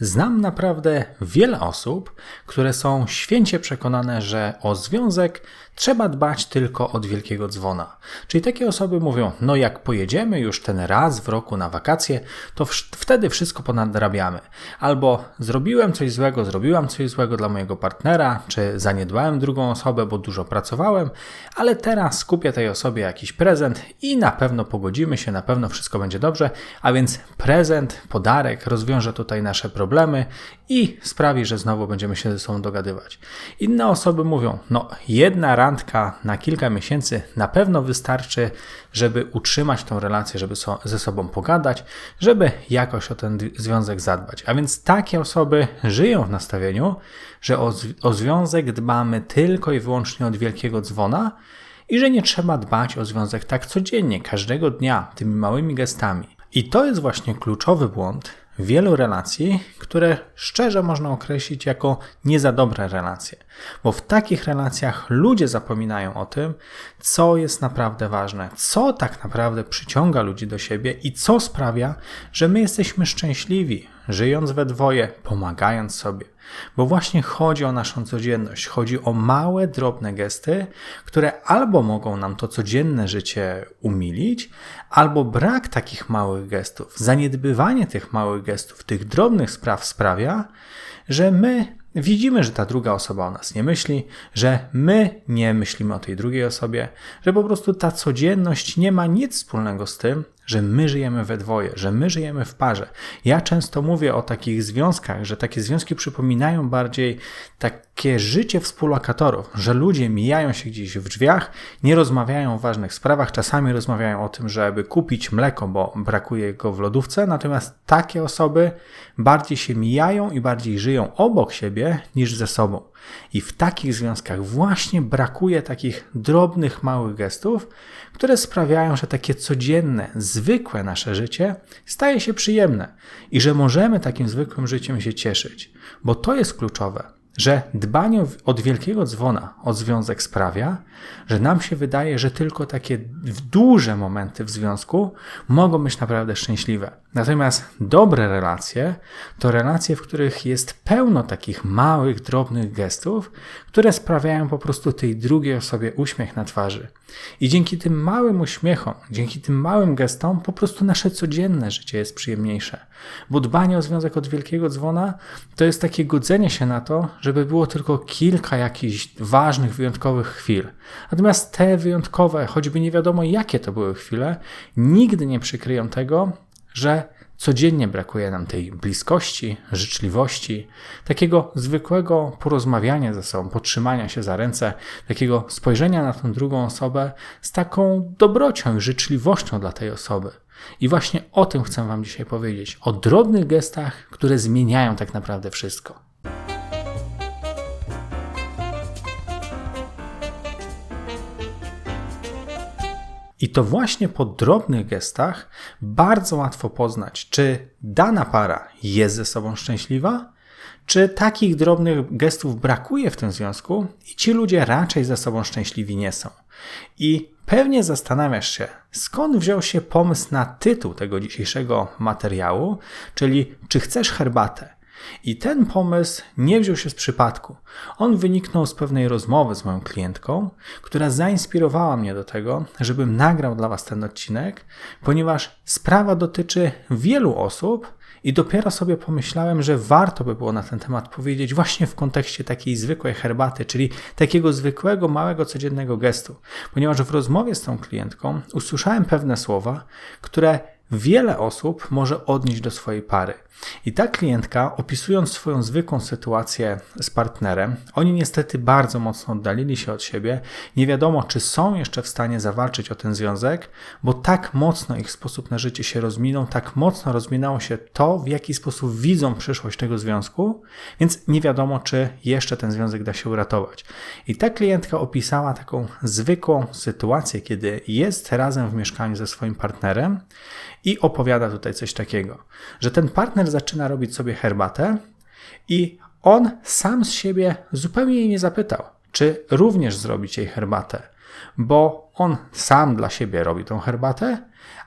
Znam naprawdę wiele osób, które są święcie przekonane, że o związek trzeba dbać tylko od wielkiego dzwona. Czyli takie osoby mówią: No, jak pojedziemy już ten raz w roku na wakacje, to wtedy wszystko ponadrabiamy. Albo zrobiłem coś złego, zrobiłam coś złego dla mojego partnera, czy zaniedbałem drugą osobę, bo dużo pracowałem, ale teraz kupię tej osobie jakiś prezent i na pewno pogodzimy się, na pewno wszystko będzie dobrze. A więc prezent, podarek rozwiąże tutaj nasze problemy problemy i sprawi, że znowu będziemy się ze sobą dogadywać. Inne osoby mówią, no jedna randka na kilka miesięcy na pewno wystarczy, żeby utrzymać tą relację, żeby so, ze sobą pogadać, żeby jakoś o ten związek zadbać. A więc takie osoby żyją w nastawieniu, że o, o związek dbamy tylko i wyłącznie od wielkiego dzwona, i że nie trzeba dbać o związek tak codziennie, każdego dnia, tymi małymi gestami. I to jest właśnie kluczowy błąd, wielu relacji, które szczerze można określić jako nie za dobre relacje. Bo w takich relacjach ludzie zapominają o tym, co jest naprawdę ważne, co tak naprawdę przyciąga ludzi do siebie i co sprawia, że my jesteśmy szczęśliwi, żyjąc we dwoje, pomagając sobie. Bo właśnie chodzi o naszą codzienność, chodzi o małe, drobne gesty, które albo mogą nam to codzienne życie umilić, albo brak takich małych gestów, zaniedbywanie tych małych gestów, tych drobnych spraw sprawia, że my widzimy, że ta druga osoba o nas nie myśli, że my nie myślimy o tej drugiej osobie, że po prostu ta codzienność nie ma nic wspólnego z tym, że my żyjemy we dwoje, że my żyjemy w parze. Ja często mówię o takich związkach, że takie związki przypominają bardziej takie życie współlokatorów, że ludzie mijają się gdzieś w drzwiach, nie rozmawiają o ważnych sprawach, czasami rozmawiają o tym, żeby kupić mleko, bo brakuje go w lodówce, natomiast takie osoby bardziej się mijają i bardziej żyją obok siebie niż ze sobą. I w takich związkach właśnie brakuje takich drobnych, małych gestów, które sprawiają, że takie codzienne, zwykłe nasze życie staje się przyjemne i że możemy takim zwykłym życiem się cieszyć, bo to jest kluczowe że dbanie od wielkiego dzwona o związek sprawia, że nam się wydaje, że tylko takie duże momenty w związku mogą być naprawdę szczęśliwe. Natomiast dobre relacje to relacje, w których jest pełno takich małych, drobnych gestów, które sprawiają po prostu tej drugiej osobie uśmiech na twarzy. I dzięki tym małym uśmiechom, dzięki tym małym gestom, po prostu nasze codzienne życie jest przyjemniejsze. Bo dbanie o związek od wielkiego dzwona to jest takie godzenie się na to, żeby było tylko kilka jakichś ważnych, wyjątkowych chwil. Natomiast te wyjątkowe, choćby nie wiadomo jakie to były chwile, nigdy nie przykryją tego, że codziennie brakuje nam tej bliskości, życzliwości, takiego zwykłego porozmawiania ze sobą, potrzymania się za ręce, takiego spojrzenia na tę drugą osobę z taką dobrocią i życzliwością dla tej osoby. I właśnie o tym chcę Wam dzisiaj powiedzieć. O drobnych gestach, które zmieniają tak naprawdę wszystko. I to właśnie po drobnych gestach bardzo łatwo poznać, czy dana para jest ze sobą szczęśliwa, czy takich drobnych gestów brakuje w tym związku i ci ludzie raczej ze sobą szczęśliwi nie są. I pewnie zastanawiasz się, skąd wziął się pomysł na tytuł tego dzisiejszego materiału, czyli czy chcesz herbatę? I ten pomysł nie wziął się z przypadku. On wyniknął z pewnej rozmowy z moją klientką, która zainspirowała mnie do tego, żebym nagrał dla Was ten odcinek, ponieważ sprawa dotyczy wielu osób i dopiero sobie pomyślałem, że warto by było na ten temat powiedzieć właśnie w kontekście takiej zwykłej herbaty, czyli takiego zwykłego, małego, codziennego gestu. Ponieważ w rozmowie z tą klientką usłyszałem pewne słowa, które wiele osób może odnieść do swojej pary. I ta klientka, opisując swoją zwykłą sytuację z partnerem, oni niestety bardzo mocno oddalili się od siebie. Nie wiadomo, czy są jeszcze w stanie zawalczyć o ten związek, bo tak mocno ich sposób na życie się rozminął, tak mocno rozminęło się to, w jaki sposób widzą przyszłość tego związku, więc nie wiadomo, czy jeszcze ten związek da się uratować. I ta klientka opisała taką zwykłą sytuację, kiedy jest razem w mieszkaniu ze swoim partnerem i opowiada tutaj coś takiego, że ten partner zaczyna robić sobie herbatę i on sam z siebie zupełnie jej nie zapytał, czy również zrobić jej herbatę, bo on sam dla siebie robi tą herbatę,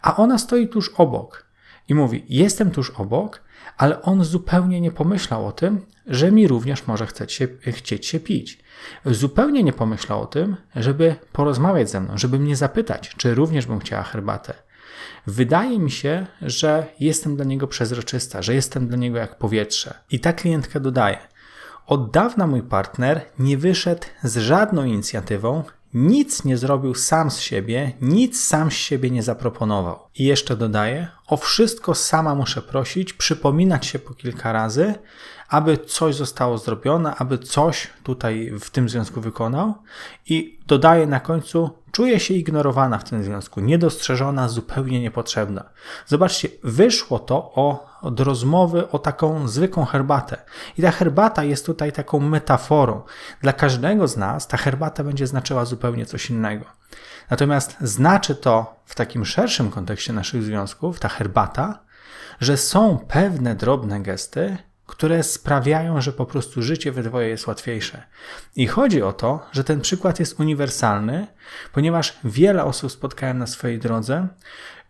a ona stoi tuż obok i mówi: Jestem tuż obok, ale on zupełnie nie pomyślał o tym, że mi również może chcieć się, chcieć się pić. Zupełnie nie pomyślał o tym, żeby porozmawiać ze mną, żeby mnie zapytać, czy również bym chciała herbatę. Wydaje mi się, że jestem dla niego przezroczysta, że jestem dla niego jak powietrze. I ta klientka dodaje: Od dawna mój partner nie wyszedł z żadną inicjatywą, nic nie zrobił sam z siebie, nic sam z siebie nie zaproponował. I jeszcze dodaję, o wszystko sama muszę prosić, przypominać się po kilka razy, aby coś zostało zrobione, aby coś tutaj w tym związku wykonał. I dodaję na końcu, czuję się ignorowana w tym związku, niedostrzeżona, zupełnie niepotrzebna. Zobaczcie, wyszło to o, od rozmowy o taką zwykłą herbatę. I ta herbata jest tutaj taką metaforą. Dla każdego z nas ta herbata będzie znaczyła zupełnie coś innego. Natomiast znaczy to w takim szerszym kontekście naszych związków, ta herbata, że są pewne drobne gesty, które sprawiają, że po prostu życie we dwoje jest łatwiejsze. I chodzi o to, że ten przykład jest uniwersalny, ponieważ wiele osób spotkałem na swojej drodze,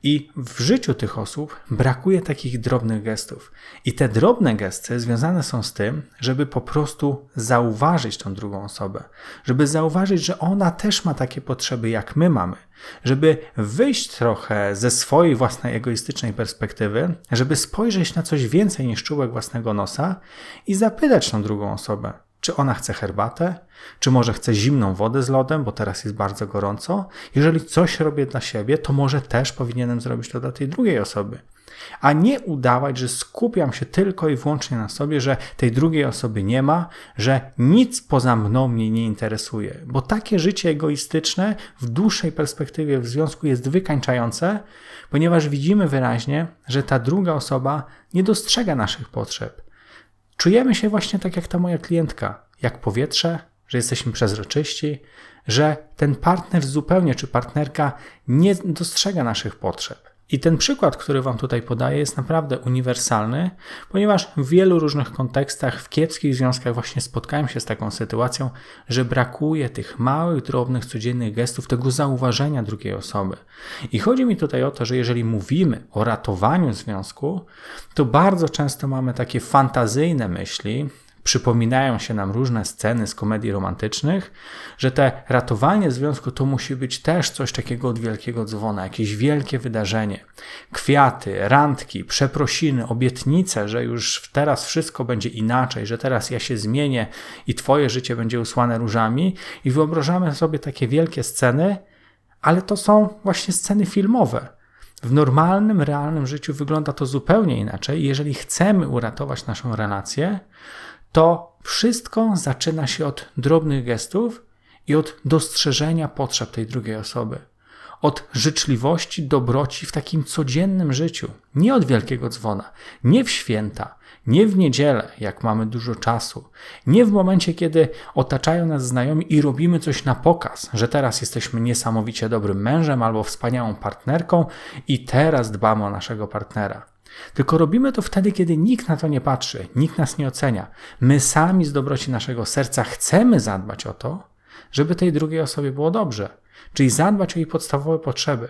i w życiu tych osób brakuje takich drobnych gestów. I te drobne gesty związane są z tym, żeby po prostu zauważyć tą drugą osobę, żeby zauważyć, że ona też ma takie potrzeby, jak my mamy, żeby wyjść trochę ze swojej własnej egoistycznej perspektywy, żeby spojrzeć na coś więcej niż czułek własnego nosa i zapytać tą drugą osobę, czy ona chce herbatę, czy może chce zimną wodę z lodem, bo teraz jest bardzo gorąco. Jeżeli coś robię dla siebie, to może też powinienem zrobić to dla tej drugiej osoby. A nie udawać, że skupiam się tylko i wyłącznie na sobie, że tej drugiej osoby nie ma, że nic poza mną mnie nie interesuje. Bo takie życie egoistyczne w dłuższej perspektywie w związku jest wykańczające, ponieważ widzimy wyraźnie, że ta druga osoba nie dostrzega naszych potrzeb czujemy się właśnie tak jak ta moja klientka, jak powietrze, że jesteśmy przezroczyści, że ten partner zupełnie czy partnerka nie dostrzega naszych potrzeb. I ten przykład, który Wam tutaj podaję, jest naprawdę uniwersalny, ponieważ w wielu różnych kontekstach, w kiepskich związkach właśnie spotkałem się z taką sytuacją, że brakuje tych małych, drobnych, codziennych gestów, tego zauważenia drugiej osoby. I chodzi mi tutaj o to, że jeżeli mówimy o ratowaniu związku, to bardzo często mamy takie fantazyjne myśli, przypominają się nam różne sceny z komedii romantycznych, że te ratowanie związku to musi być też coś takiego od wielkiego dzwona, jakieś wielkie wydarzenie. Kwiaty, randki, przeprosiny, obietnice, że już teraz wszystko będzie inaczej, że teraz ja się zmienię i twoje życie będzie usłane różami i wyobrażamy sobie takie wielkie sceny, ale to są właśnie sceny filmowe. W normalnym, realnym życiu wygląda to zupełnie inaczej. Jeżeli chcemy uratować naszą relację, to wszystko zaczyna się od drobnych gestów i od dostrzeżenia potrzeb tej drugiej osoby. Od życzliwości, dobroci w takim codziennym życiu. Nie od wielkiego dzwona, nie w święta, nie w niedzielę, jak mamy dużo czasu, nie w momencie, kiedy otaczają nas znajomi i robimy coś na pokaz, że teraz jesteśmy niesamowicie dobrym mężem albo wspaniałą partnerką i teraz dbamy o naszego partnera. Tylko robimy to wtedy, kiedy nikt na to nie patrzy, nikt nas nie ocenia. My sami z dobroci naszego serca chcemy zadbać o to, żeby tej drugiej osobie było dobrze, czyli zadbać o jej podstawowe potrzeby.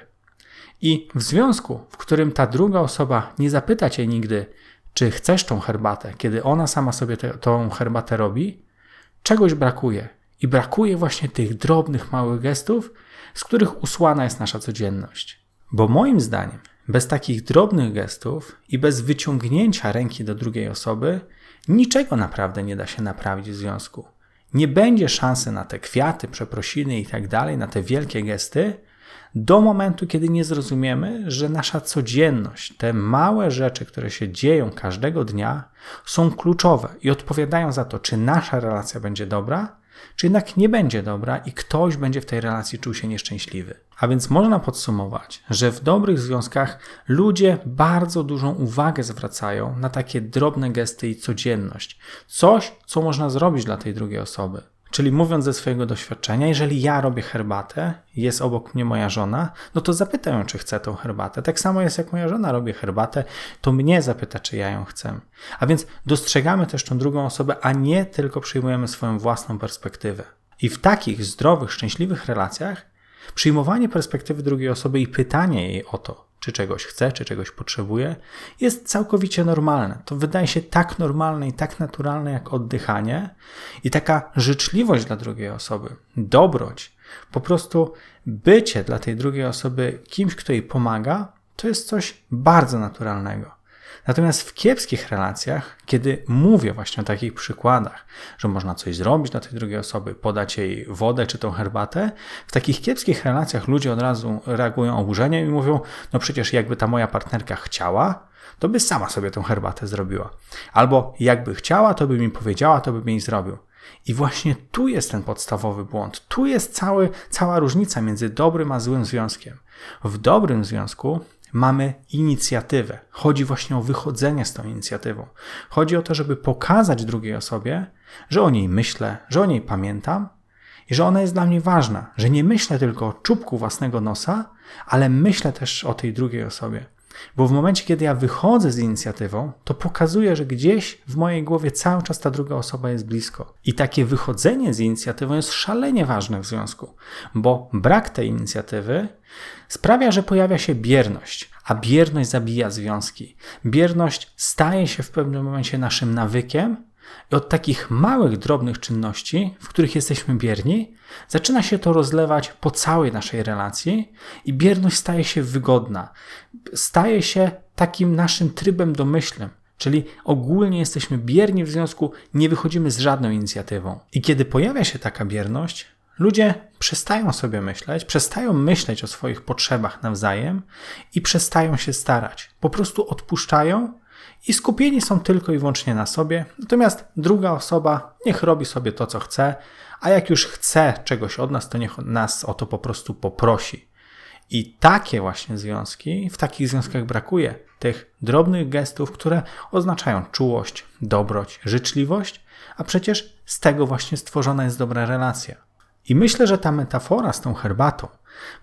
I w związku, w którym ta druga osoba nie zapyta cię nigdy, czy chcesz tą herbatę, kiedy ona sama sobie te, tą herbatę robi, czegoś brakuje. I brakuje właśnie tych drobnych, małych gestów, z których usłana jest nasza codzienność. Bo moim zdaniem bez takich drobnych gestów i bez wyciągnięcia ręki do drugiej osoby, niczego naprawdę nie da się naprawić w związku. Nie będzie szansy na te kwiaty, przeprosiny i tak dalej, na te wielkie gesty, do momentu, kiedy nie zrozumiemy, że nasza codzienność, te małe rzeczy, które się dzieją każdego dnia, są kluczowe i odpowiadają za to, czy nasza relacja będzie dobra, czy jednak nie będzie dobra i ktoś będzie w tej relacji czuł się nieszczęśliwy. A więc można podsumować, że w dobrych związkach ludzie bardzo dużą uwagę zwracają na takie drobne gesty i codzienność. Coś, co można zrobić dla tej drugiej osoby. Czyli mówiąc ze swojego doświadczenia, jeżeli ja robię herbatę, jest obok mnie moja żona, no to zapytam ją, czy chce tą herbatę. Tak samo jest, jak moja żona robi herbatę, to mnie zapyta, czy ja ją chcę. A więc dostrzegamy też tą drugą osobę, a nie tylko przyjmujemy swoją własną perspektywę. I w takich zdrowych, szczęśliwych relacjach przyjmowanie perspektywy drugiej osoby i pytanie jej o to, czy czegoś chce, czy czegoś potrzebuje, jest całkowicie normalne. To wydaje się tak normalne i tak naturalne jak oddychanie i taka życzliwość dla drugiej osoby, dobroć, po prostu bycie dla tej drugiej osoby kimś, kto jej pomaga, to jest coś bardzo naturalnego. Natomiast w kiepskich relacjach, kiedy mówię właśnie o takich przykładach, że można coś zrobić dla tej drugiej osoby, podać jej wodę czy tą herbatę, w takich kiepskich relacjach ludzie od razu reagują oburzeniem i mówią: No przecież jakby ta moja partnerka chciała, to by sama sobie tą herbatę zrobiła. Albo jakby chciała, to by mi powiedziała, to by jej zrobił. I właśnie tu jest ten podstawowy błąd. Tu jest cały, cała różnica między dobrym a złym związkiem. W dobrym związku mamy inicjatywę. Chodzi właśnie o wychodzenie z tą inicjatywą. Chodzi o to, żeby pokazać drugiej osobie, że o niej myślę, że o niej pamiętam i że ona jest dla mnie ważna, że nie myślę tylko o czubku własnego nosa, ale myślę też o tej drugiej osobie. Bo w momencie, kiedy ja wychodzę z inicjatywą, to pokazuję, że gdzieś w mojej głowie cały czas ta druga osoba jest blisko. I takie wychodzenie z inicjatywą jest szalenie ważne w związku, bo brak tej inicjatywy sprawia, że pojawia się bierność, a bierność zabija związki. Bierność staje się w pewnym momencie naszym nawykiem, i od takich małych, drobnych czynności, w których jesteśmy bierni, zaczyna się to rozlewać po całej naszej relacji i bierność staje się wygodna. Staje się takim naszym trybem domyślnym. Czyli ogólnie jesteśmy bierni w związku, nie wychodzimy z żadną inicjatywą. I kiedy pojawia się taka bierność, ludzie przestają sobie myśleć, przestają myśleć o swoich potrzebach nawzajem i przestają się starać. Po prostu odpuszczają i skupieni są tylko i wyłącznie na sobie, natomiast druga osoba niech robi sobie to, co chce, a jak już chce czegoś od nas, to niech nas o to po prostu poprosi. I takie właśnie związki, w takich związkach brakuje tych drobnych gestów, które oznaczają czułość, dobroć, życzliwość, a przecież z tego właśnie stworzona jest dobra relacja. I myślę, że ta metafora z tą herbatą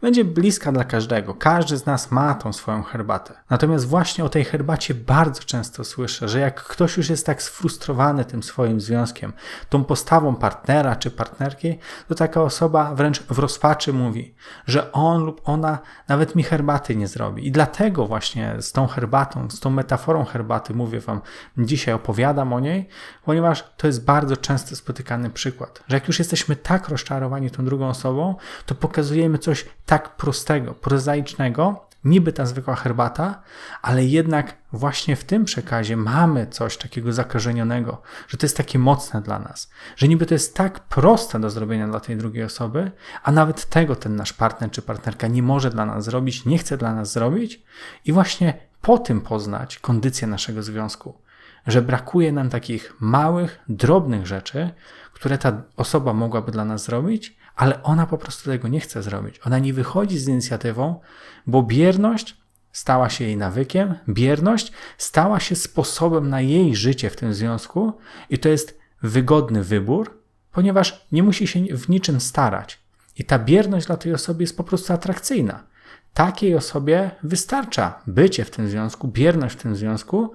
będzie bliska dla każdego. Każdy z nas ma tą swoją herbatę. Natomiast właśnie o tej herbacie bardzo często słyszę, że jak ktoś już jest tak sfrustrowany tym swoim związkiem, tą postawą partnera czy partnerki, to taka osoba wręcz w rozpaczy mówi, że on lub ona nawet mi herbaty nie zrobi. I dlatego właśnie z tą herbatą, z tą metaforą herbaty mówię Wam dzisiaj, opowiadam o niej, ponieważ to jest bardzo często spotykany przykład, że jak już jesteśmy tak rozczarowani tą drugą osobą, to pokazujemy coś tak prostego, prozaicznego, niby ta zwykła herbata, ale jednak właśnie w tym przekazie mamy coś takiego zakorzenionego, że to jest takie mocne dla nas, że niby to jest tak proste do zrobienia dla tej drugiej osoby, a nawet tego ten nasz partner czy partnerka nie może dla nas zrobić, nie chce dla nas zrobić i właśnie po tym poznać kondycję naszego związku, że brakuje nam takich małych, drobnych rzeczy, które ta osoba mogłaby dla nas zrobić, ale ona po prostu tego nie chce zrobić. Ona nie wychodzi z inicjatywą, bo bierność stała się jej nawykiem, bierność stała się sposobem na jej życie w tym związku i to jest wygodny wybór, ponieważ nie musi się w niczym starać. I ta bierność dla tej osoby jest po prostu atrakcyjna. Takiej osobie wystarcza bycie w tym związku, bierność w tym związku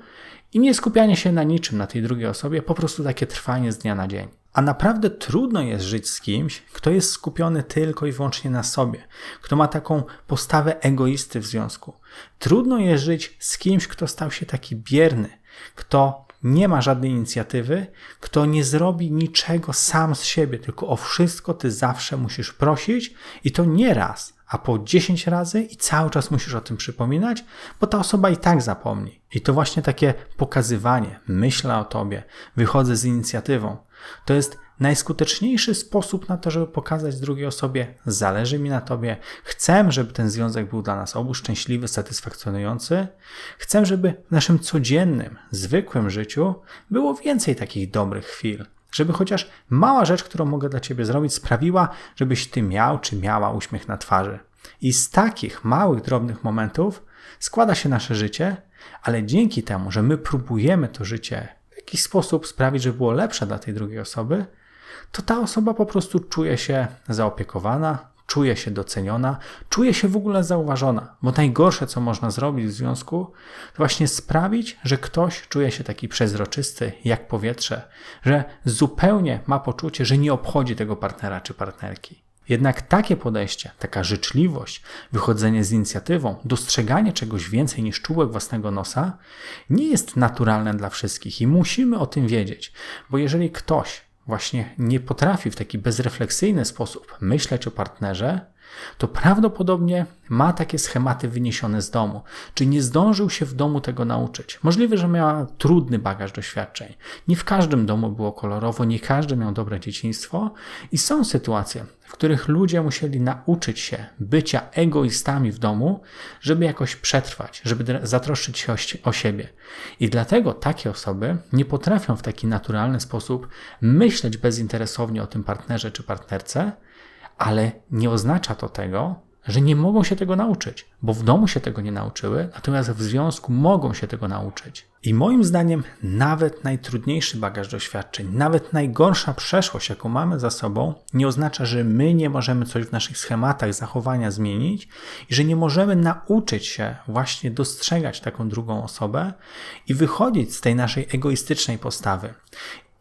i nie skupianie się na niczym, na tej drugiej osobie, po prostu takie trwanie z dnia na dzień. A naprawdę trudno jest żyć z kimś, kto jest skupiony tylko i wyłącznie na sobie, kto ma taką postawę egoisty w związku. Trudno jest żyć z kimś, kto stał się taki bierny, kto nie ma żadnej inicjatywy, kto nie zrobi niczego sam z siebie, tylko o wszystko ty zawsze musisz prosić i to nie raz, a po 10 razy i cały czas musisz o tym przypominać, bo ta osoba i tak zapomni. I to właśnie takie pokazywanie, myślę o tobie, wychodzę z inicjatywą. To jest najskuteczniejszy sposób na to, żeby pokazać drugiej osobie, zależy mi na tobie, chcę, żeby ten związek był dla nas obu szczęśliwy, satysfakcjonujący, chcę, żeby w naszym codziennym, zwykłym życiu było więcej takich dobrych chwil. Żeby chociaż mała rzecz, którą mogę dla ciebie zrobić, sprawiła, żebyś ty miał czy miała uśmiech na twarzy. I z takich małych, drobnych momentów składa się nasze życie, ale dzięki temu, że my próbujemy to życie jakiś sposób sprawić, żeby było lepsze dla tej drugiej osoby, to ta osoba po prostu czuje się zaopiekowana, czuje się doceniona, czuje się w ogóle zauważona. Bo najgorsze, co można zrobić w związku, to właśnie sprawić, że ktoś czuje się taki przezroczysty jak powietrze, że zupełnie ma poczucie, że nie obchodzi tego partnera czy partnerki. Jednak takie podejście, taka życzliwość, wychodzenie z inicjatywą, dostrzeganie czegoś więcej niż czułek własnego nosa, nie jest naturalne dla wszystkich i musimy o tym wiedzieć, bo jeżeli ktoś właśnie nie potrafi w taki bezrefleksyjny sposób myśleć o partnerze, to prawdopodobnie ma takie schematy wyniesione z domu, czy nie zdążył się w domu tego nauczyć. Możliwe, że miała trudny bagaż doświadczeń. Nie w każdym domu było kolorowo, nie każdy miał dobre dzieciństwo i są sytuacje, w których ludzie musieli nauczyć się bycia egoistami w domu, żeby jakoś przetrwać, żeby zatroszczyć się o, siebie. I dlatego takie osoby nie potrafią w taki naturalny sposób myśleć bezinteresownie o tym partnerze czy partnerce, ale nie oznacza to tego, że nie mogą się tego nauczyć, bo w domu się tego nie nauczyły, natomiast w związku mogą się tego nauczyć. I moim zdaniem, nawet najtrudniejszy bagaż doświadczeń, nawet najgorsza przeszłość, jaką mamy za sobą, nie oznacza, że my nie możemy coś w naszych schematach zachowania zmienić i że nie możemy nauczyć się właśnie dostrzegać taką drugą osobę i wychodzić z tej naszej egoistycznej postawy.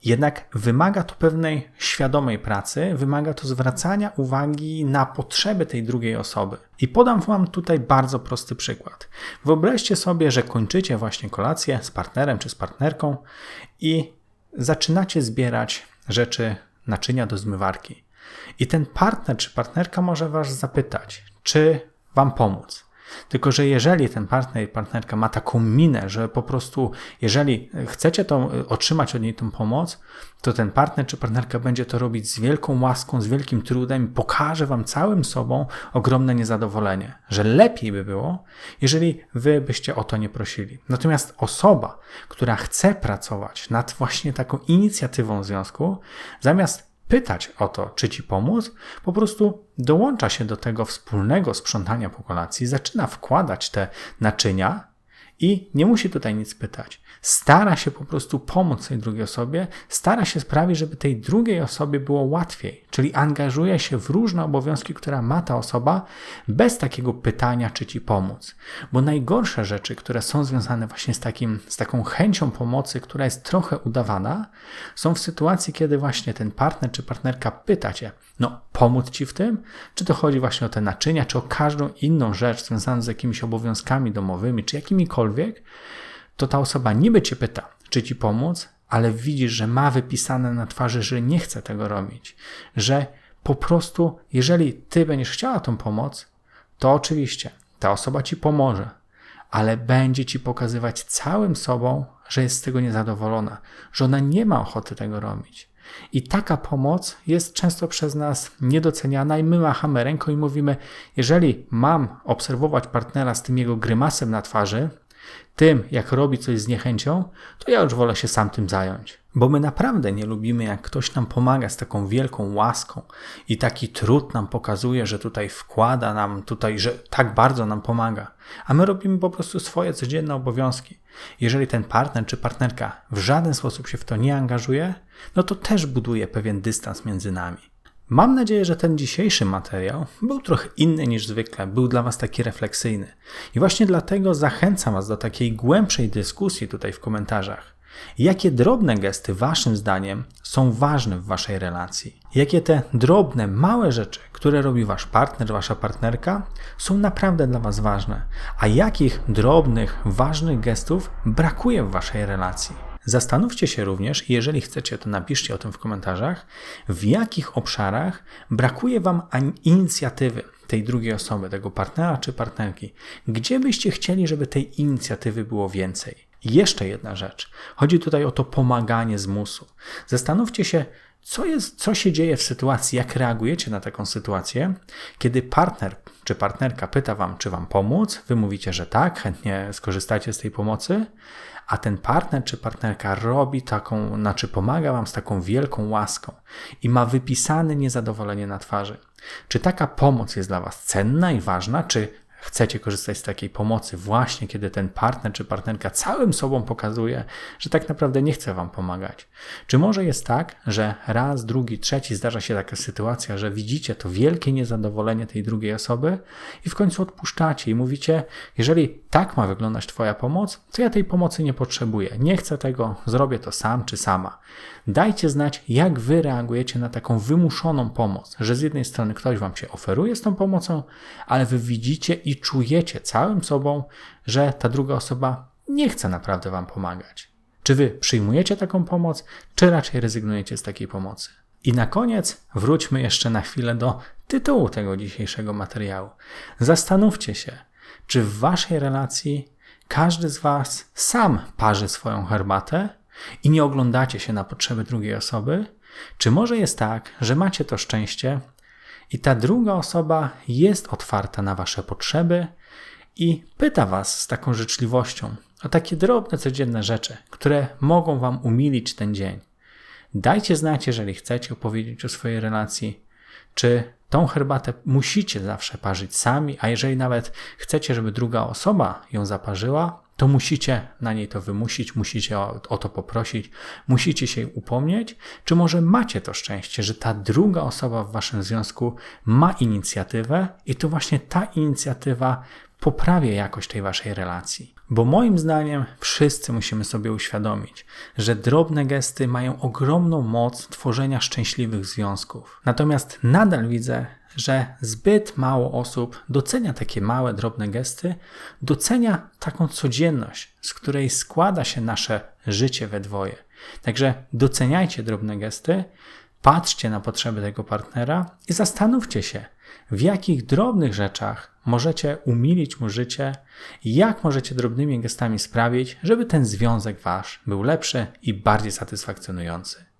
Jednak wymaga to pewnej świadomej pracy, wymaga to zwracania uwagi na potrzeby tej drugiej osoby. I podam Wam tutaj bardzo prosty przykład. Wyobraźcie sobie, że kończycie właśnie kolację z partnerem czy z partnerką i zaczynacie zbierać rzeczy, naczynia do zmywarki. I ten partner czy partnerka może Was zapytać, czy Wam pomóc. Tylko, że jeżeli ten partner partnerka ma taką minę, że po prostu, jeżeli chcecie to, otrzymać od niej tą pomoc, to ten partner czy partnerka będzie to robić z wielką łaską, z wielkim trudem i pokaże wam całym sobą ogromne niezadowolenie, że lepiej by było, jeżeli wy byście o to nie prosili. Natomiast osoba, która chce pracować nad właśnie taką inicjatywą związku, zamiast pytać o to, czy ci pomóc, po prostu dołącza się do tego wspólnego sprzątania po kolacji, zaczyna wkładać te naczynia i nie musi tutaj nic pytać stara się po prostu pomóc tej drugiej osobie, stara się sprawić, żeby tej drugiej osobie było łatwiej, czyli angażuje się w różne obowiązki, które ma ta osoba, bez takiego pytania, czy ci pomóc. Bo najgorsze rzeczy, które są związane właśnie z, takim, z taką chęcią pomocy, która jest trochę udawana, są w sytuacji, kiedy właśnie ten partner czy partnerka pyta cię, no pomóc ci w tym? Czy to chodzi właśnie o te naczynia, czy o każdą inną rzecz związaną z jakimiś obowiązkami domowymi, czy jakimikolwiek, to ta osoba niby cię pyta, czy ci pomóc, ale widzisz, że ma wypisane na twarzy, że nie chce tego robić, że po prostu, jeżeli ty będziesz chciała tą pomoc, to oczywiście ta osoba ci pomoże, ale będzie ci pokazywać całym sobą, że jest z tego niezadowolona, że ona nie ma ochoty tego robić. I taka pomoc jest często przez nas niedoceniana i my machamy ręką i mówimy, jeżeli mam obserwować partnera z tym jego grymasem na twarzy, tym, jak robi coś z niechęcią, to ja już wolę się sam tym zająć. Bo my naprawdę nie lubimy, jak ktoś nam pomaga z taką wielką łaską i taki trud nam pokazuje, że tutaj wkłada nam, tutaj, że tak bardzo nam pomaga. A my robimy po prostu swoje codzienne obowiązki. Jeżeli ten partner czy partnerka w żaden sposób się w to nie angażuje, no to też buduje pewien dystans między nami. Mam nadzieję, że ten dzisiejszy materiał był trochę inny niż zwykle, był dla Was taki refleksyjny. I właśnie dlatego zachęcam Was do takiej głębszej dyskusji tutaj w komentarzach. Jakie drobne gesty Waszym zdaniem są ważne w Waszej relacji? Jakie te drobne, małe rzeczy, które robi Wasz partner, Wasza partnerka, są naprawdę dla Was ważne? A jakich drobnych, ważnych gestów brakuje w Waszej relacji? Zastanówcie się również, jeżeli chcecie, to napiszcie o tym w komentarzach, w jakich obszarach brakuje Wam inicjatywy tej drugiej osoby, tego partnera czy partnerki. Gdzie byście chcieli, żeby tej inicjatywy było więcej? Jeszcze jedna rzecz. Chodzi tutaj o to pomaganie z musu. Zastanówcie się, co, jest, co się dzieje w sytuacji, jak reagujecie na taką sytuację, kiedy partner czy partnerka pyta Wam, czy Wam pomóc, Wy mówicie, że tak, chętnie skorzystacie z tej pomocy, a ten partner czy partnerka robi taką, znaczy pomaga Wam z taką wielką łaską i ma wypisane niezadowolenie na twarzy. Czy taka pomoc jest dla Was cenna i ważna, czy chcecie korzystać z takiej pomocy właśnie kiedy ten partner czy partnerka całym sobą pokazuje, że tak naprawdę nie chce wam pomagać. Czy może jest tak, że raz, drugi, trzeci zdarza się taka sytuacja, że widzicie to wielkie niezadowolenie tej drugiej osoby i w końcu odpuszczacie i mówicie, jeżeli tak ma wyglądać Twoja pomoc, to ja tej pomocy nie potrzebuję. Nie chcę tego, zrobię to sam czy sama. Dajcie znać, jak Wy reagujecie na taką wymuszoną pomoc, że z jednej strony ktoś Wam się oferuje z tą pomocą, ale Wy widzicie i czujecie całym sobą, że ta druga osoba nie chce naprawdę Wam pomagać. Czy Wy przyjmujecie taką pomoc, czy raczej rezygnujecie z takiej pomocy? I na koniec wróćmy jeszcze na chwilę do tytułu tego dzisiejszego materiału. Zastanówcie się, czy w waszej relacji każdy z was sam parzy swoją herbatę i nie oglądacie się na potrzeby drugiej osoby? Czy może jest tak, że macie to szczęście i ta druga osoba jest otwarta na wasze potrzeby i pyta was z taką życzliwością o takie drobne, codzienne rzeczy, które mogą wam umilić ten dzień? Dajcie znać, jeżeli chcecie opowiedzieć o swojej relacji, czy tą herbatę musicie zawsze parzyć sami, a jeżeli nawet chcecie, żeby druga osoba ją zaparzyła, to musicie na niej to wymusić, musicie o, to poprosić, musicie się upomnieć, czy może macie to szczęście, że ta druga osoba w waszym związku ma inicjatywę i to właśnie ta inicjatywa poprawia jakość tej waszej relacji. Bo moim zdaniem wszyscy musimy sobie uświadomić, że drobne gesty mają ogromną moc tworzenia szczęśliwych związków. Natomiast nadal widzę, że zbyt mało osób docenia takie małe, drobne gesty, docenia taką codzienność, z której składa się nasze życie we dwoje. Także doceniajcie drobne gesty, patrzcie na potrzeby tego partnera i zastanówcie się, w jakich drobnych rzeczach możecie umilić mu życie i jak możecie drobnymi gestami sprawić, żeby ten związek wasz był lepszy i bardziej satysfakcjonujący.